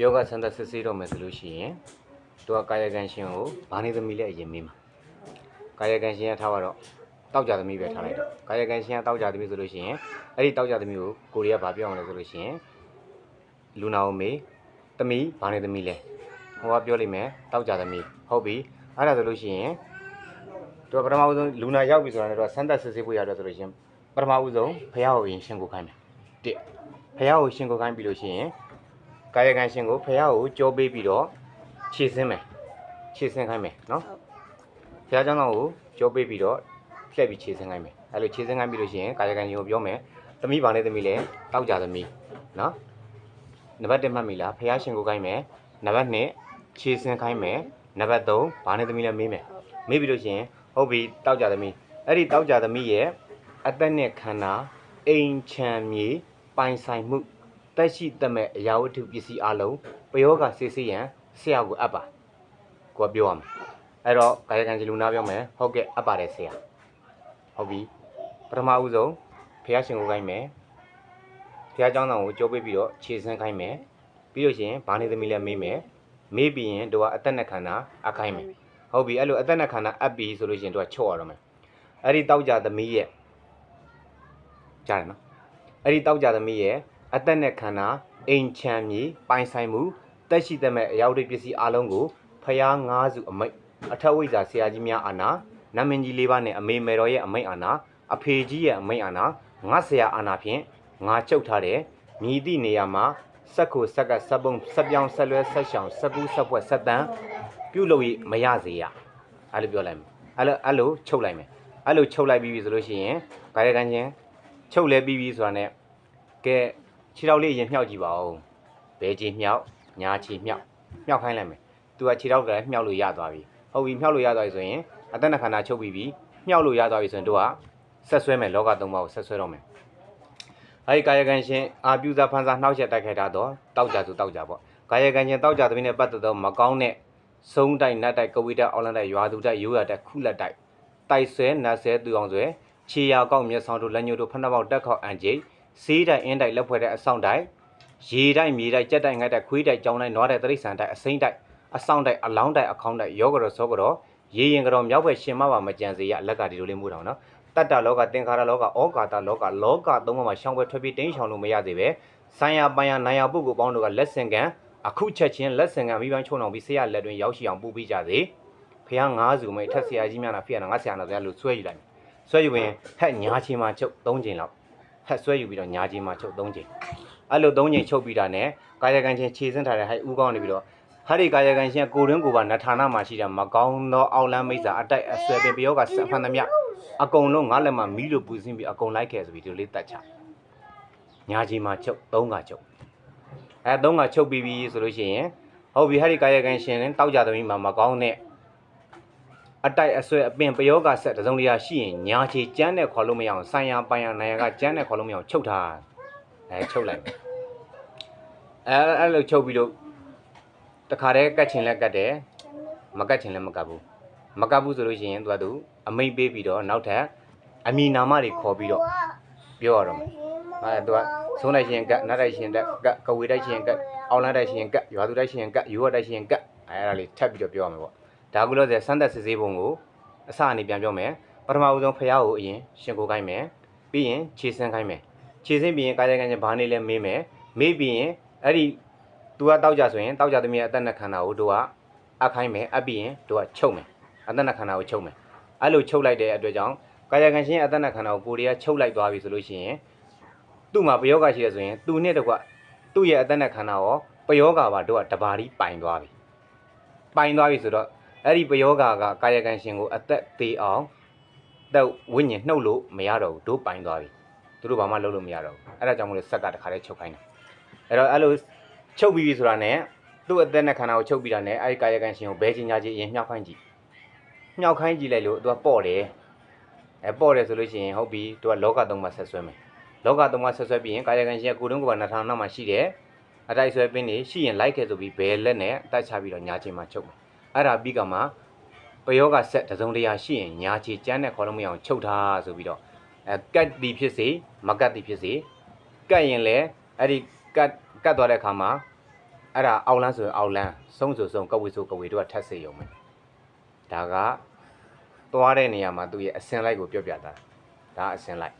ယောဂဆန္ဒစစ်ဆေးတော့မယ်ဆိုလို့ရှိရင်သူကကာယကံရှင်ကိုဘာနေသမီးလဲအရင်မေးမှာကာယကံရှင်ကထားတော့တောက်ကြသမီးပဲထားလိုက်တော့ကာယကံရှင်ကတောက်ကြသမီးဆိုလို့ရှိရင်အဲ့ဒီတောက်ကြသမီးကိုကိုရီးယားဘာပြောအောင်လဲဆိုလို့ရှိရင်လူနာကိုမေးသမီးဘာနေသမီးလဲဟိုကပြောလိုက်မယ်တောက်ကြသမီးဟုတ်ပြီအဲ့ဒါဆိုလို့ရှိရင်သူကပထမဦးဆုံးလူနာရောက်ပြီဆိုတာနဲ့တော့ဆန္ဒစစ်ဆေးဖို့ရတယ်ဆိုလို့ရှိရင်ပထမဦးဆုံးဖះကိုရင်ရှင်ကိုခိုင်းမယ်တစ်ဖះကိုရှင်ကိုခိုင်းပြီလို့ရှိရင် ကာယကံရှင်ကိုဖះကိုကြောပေးပြီးတော့ခြေဆင်းမယ်ခြေဆင်းခိုင်းမယ်နော်ဖះเจ้าတော်ကိုကြောပေးပြီးတော့လှည့်ပြီးခြေဆင်းခိုင်းမယ်အဲ့လိုခြေဆင်းခိုင်းပြီးလို့ရှိရင်ကာယကံရှင်ကိုပြောမယ်သမီးပါနဲ့သမီးလဲတောက်ကြသမီးနော်နံပါတ်1မှတ်မိလားဖះရှင်ကိုခိုင်းမယ်နံပါတ်2ခြေဆင်းခိုင်းမယ်နံပါတ်3ဘာနဲ့သမီးလဲမေးမယ်မေးပြီးလို့ရှိရင်ဟုတ်ပြီတောက်ကြသမီးအဲ့ဒီတောက်ကြသမီးရဲ့အသက်နဲ့ခန္ဓာအိမ်ချမ်းမြေပိုင်ဆိုင်မှု တက်ရှိတက်မဲ့အရာဝတ္ထုပစ္စည်းအလုံးပယောဂဆေးဆေးရန်ဆရာကိုအပ်ပါကိုကပြောရမယ်အဲ့တော့ကာယကံကြီးလူနာပြောမယ်ဟုတ်ကဲ့အပ်ပါတယ်ဆရာဟုတ်ပြီပထမဦးဆုံးဖះရှင်ကိုခိုင်းမယ်ဖះเจ้าတော်ကိုကြိုးပေးပြီးတော့ခြေဆင်းခိုင်းမယ်ပြီးလို့ရှိရင်ဘာနေသမီးလဲမေးမယ်မေးပြီးရင်တို့ကအသက်နဲ့ခန္ဓာအခိုင်းမယ်ဟုတ်ပြီအဲ့လိုအသက်နဲ့ခန္ဓာအပ်ပြီဆိုလို့ရှိရင်တို့ကချော့ရတော့မယ်အဲ့ဒီတောက်ကြသမီးရဲ့ကြားတယ်နော်အဲ့ဒီတောက်ကြသမီးရဲ့ အသက်နဲ့ခန္ဓာအိမ်ချမ်းမြေပိုင်ဆိုင်မှုတက်ရှိတဲ့မဲ့အရောက်တွေပစ္စည်းအလုံးကိုဖျားငါးစုအမိတ်အထက်ဝိဇ္ဇာဆရာကြီးများအာနာနမင်းကြီးလေးပါးနဲ့အမေမေတော်ရဲ့အမိတ်အာနာအဖေကြီးရဲ့အမိတ်အာနာငါဆရာအာနာဖြင့်ငါချုပ်ထားတဲ့မြည်သည့်နေရာမှာစက်ကိုစက်ကစက်ပုံစက်ပြောင်းဆက်လွဲဆက်ရှောင်စက်ကူးစက်ပွက်စက်တန်းပြုတ်လို့ရမရစေရအဲ့လိုပြောလိုက်မယ်အဲ့လိုအဲ့လိုချုပ်လိုက်မယ်အဲ့လိုချုပ်လိုက်ပြီးပြီဆိုလို့ရှိရင်ကာယကံချင်းချုပ်လဲပြီးပြီဆိုတာနဲ့ကဲ ခြေထောက်လေးရင်မြှောက်ကြည့်ပါဦးဘဲချီမြှောက်ညာချီမြှောက်မြှောက်ခိုင်းလိုက်မယ်သူကခြေထောက်ကလည်းမြှောက်လို့ရသွားပြီဟုတ်ပြီမြှောက်လို့ရသွားပြီဆိုရင်အသက်နှခန္ဓာချုပ်ပြီးပြီမြှောက်လို့ရသွားပြီဆိုရင်တို့ကဆက်ဆွဲမယ်လောကသုံးပါးကိုဆက်ဆွဲတော့မယ်အဲဒီကာယကံရှင်အာပြုဇာဖန်စာနှောက်ရက်တိုက်ခိုက်တာတော့တောက်ကြသူတောက်ကြပေါ့ကာယကံရှင်တောက်ကြသမီးနဲ့ပတ်သက်တော့မကောင်းတဲ့စုံတိုက်နတ်တိုက်ကဝိတက်အောက်လန်တိုက်ရွာသူတိုက်ရိုးရတက်ခုလက်တိုက်တိုက်ဆွဲနတ်ဆွဲသူအောင်ဆွဲခြေရာကောက်မျက်ဆောင်တို့လက်ညှိုးတို့ဖနှပေါက်တက်ခေါက်အန်ကြီး စေးတိုက်အင်းတိုက်လက်ဖွဲ့တဲ့အဆောင်တိုက်ရေတိုက်မြေတိုက်ကြက်တိုက်ငှက်တိုက်ခွေးတိုက်ကြောင်တိုက်နွားတိုက်တရိษံတိုက်အစိမ့်တိုက်အဆောင်တိုက်အလောင်းတိုက်အခေါင်းတိုက်ယောဂရောစောကရောရေရင်ကရောမြောက်ဘက်ရှင်မပါမကြံစေရအလက်ကဒီလိုလေးမှုတောင်နော်တတ္တလောကသင်္ခါရလောကဩကာတလောကလောကသုံးပါးမှာရှောင်းပွဲထွက်ပြီးတင်းရှောင်လို့မရသေးပဲဆိုင်ယာပိုင်ယာနိုင်ယာပုဂ္ဂိုလ်ပေါင်းတို့ကလက်ဆင်ကံအခုချက်ချင်းလက်ဆင်ကံမိပန်းချုံအောင်ပြီးဆေးရလက်တွင်ရောက်ရှိအောင်ပူပြီးကြစေဖះငါးစုမိတ်ထက်ဆရာကြီးများနာဖေရနာငါဆရာနာတရားလို့ဆွဲယူလိုက်ဆွဲယူရင်ဟက်ညာချင်းမှာချုပ်၃ချိန်လောက် ဟက်ဆွဲယူပြီးတော့ညာကြီးမှာချုပ်၃ချိန်အဲ့လို၃ချိန်ချုပ်ပြီးတာနဲ့ကာယကံချင်းခြေစင်းထားတဲ့ဟဲ့ဥကောင်းနေပြီးတော့ဟာဒီကာယကံချင်းကိုရင်းကိုပါနထာနာမှာရှိတဲ့မကောင်းသောအောက်လန်းမိစ္ဆာအတိုက်အဆွဲပင်ပယောကစံဖန်သမျှအကုန်လုံးငါလက်မှာမီးလိုပူစင်းပြီးအကုန်လိုက်ခဲ့ဆိုပြီးဒီလိုလေးတတ်ချညာကြီးမှာချုပ်၃ကချုပ်အဲ၃ကချုပ်ပြီးပြီဆိုလို့ရှိရင်ဟုတ်ပြီဟာဒီကာယကံရှင်တောက်ကြသမီးမှာမကောင်းတဲ့ အတိုက်အဆွဲအပင်ပယောကဆက်တစ်စုံတရာရှိရင်ညာချီကျန်းတဲ့ခေါ်လို့မရအောင်ဆိုင်ရပိုင်ရနိုင်ရကကျန်းတဲ့ခေါ်လို့မရအောင်ချုပ်ထားအဲချုပ်လိုက်မယ်အဲအဲ့လိုချုပ်ပြီးတော့တခါတည်းကတ်ချင်လဲကတ်တယ်မကတ်ချင်လဲမကတ်ဘူးမကတ်ဘူးဆိုလို့ရှိရင်သူကသူအမိတ်ပေးပြီးတော့နောက်ထပ်အမီနာမတွေခေါ်ပြီးတော့ပြောရတော့မယ်အဲသူကဆုံးလိုက်ရှင်ကတ်နတ်တိုက်ရှင်ကတ်ကဝေတိုက်ရှင်ကတ်အောင်လန်းတိုက်ရှင်ကတ်ရွာသူတိုက်ရှင်ကတ်ယူဝတိုက်ရှင်ကတ်အဲအဲ့ဒါလေးထပ်ပြီးတော့ပြောရမယ်ပေါ့ ဒါကုလို့ဆိုစမ်းသက်စစ်ဆေးပုံကိုအစအနေပြန်ပြောမယ်ပထမဦးဆုံးဖះကိုအရင်ရှင်ကိုခိုင်းမယ်ပြီးရင်ခြေစင်းခိုင်းမယ်ခြေစင်းပြီးရင်ကာယကံချင်းဘာနေလဲမေးမယ်မေးပြီးရင်အဲ့ဒီသူကတောက်ကြဆိုရင်တောက်ကြသမီးရဲ့အသက်နဲ့ခန္ဓာကိုတို့ကအခိုင်းမယ်အပ်ပြီးရင်တို့ကချုပ်မယ်အသက်နဲ့ခန္ဓာကိုချုပ်မယ်အဲ့လိုချုပ်လိုက်တဲ့အတွက်ကြောင့်ကာယကံရှင်ရဲ့အသက်နဲ့ခန္ဓာကိုကိုရီးယားချုပ်လိုက်သွားပြီဆိုလို့ရှိရင်သူ့မှာပယောဂရှိရဆိုရင်သူနဲ့တကွသူ့ရဲ့အသက်နဲ့ခန္ဓာရောပယောဂပါတို့ကတဘာဒီပိုင်သွားပြီပိုင်သွားပြီဆိုတော့ အဲ့ဒီပယောဂါကကာယကံရှင်ကိုအသက်သေးအောင်တက်ဝိညာဉ်နှုတ်လို့မရတော့ဘူးတို့ပိုင်သွားပြီသူတို့ဘာမှလုပ်လို့မရတော့ဘူးအဲ့ဒါကြောင့်မလို့ဆက်ကတခါတည်းချုပ်ခိုင်းတာအဲ့တော့အဲ့လိုချုပ်ပြီးပြီဆိုတာနဲ့သူ့အသက်နဲ့ခန္ဓာကိုချုပ်ပြီးတာနဲ့အဲ့ဒီကာယကံရှင်ကိုဘဲချင်းညာချင်းအရင်မြှောက်ခိုင်းကြည့်မြှောက်ခိုင်းကြည့်လိုက်လို့သူကပေါ့တယ်အဲပေါ့တယ်ဆိုလို့ရှိရင်ဟုတ်ပြီသူကလောကသုံးပါဆက်ဆွဲမယ်လောကသုံးပါဆက်ဆွဲပြီးရင်ကာယကံရှင်ကကိုတုံးကပါနှထောင်နောက်မှာရှိတယ်အတိုက်ဆွဲပင်းနေရှိရင်လိုက်ခဲ့ဆိုပြီးဘဲလက်နဲ့အတိုက်ချပြီးတော့ညာချင်းမှာချုပ်မယ် အဲ့ဒါပြီးကမှပယောဂဆက်တစ်စုံတရာရှိရင်ညာချီကျန်းတဲ့ခေါ်လို့မရအောင်ချုပ်ထားဆိုပြီးတော့အဲကတ်တီဖြစ်စေမကတ်တီဖြစ်စေကတ်ရင်လည်းအဲ့ဒီကတ်ကတ်သွားတဲ့အခါမှာအဲ့ဒါအောက်လန်းဆိုရင်အောက်လန်းဆုံးဆိုဆုံးကဝေဆိုကဝေတို့ကထပ်စေရုံပဲဒါကသွားတဲ့နေရာမှာသူ့ရဲ့အစင်လိုက်ကိုပြောပြတာဒါအစင်လိုက်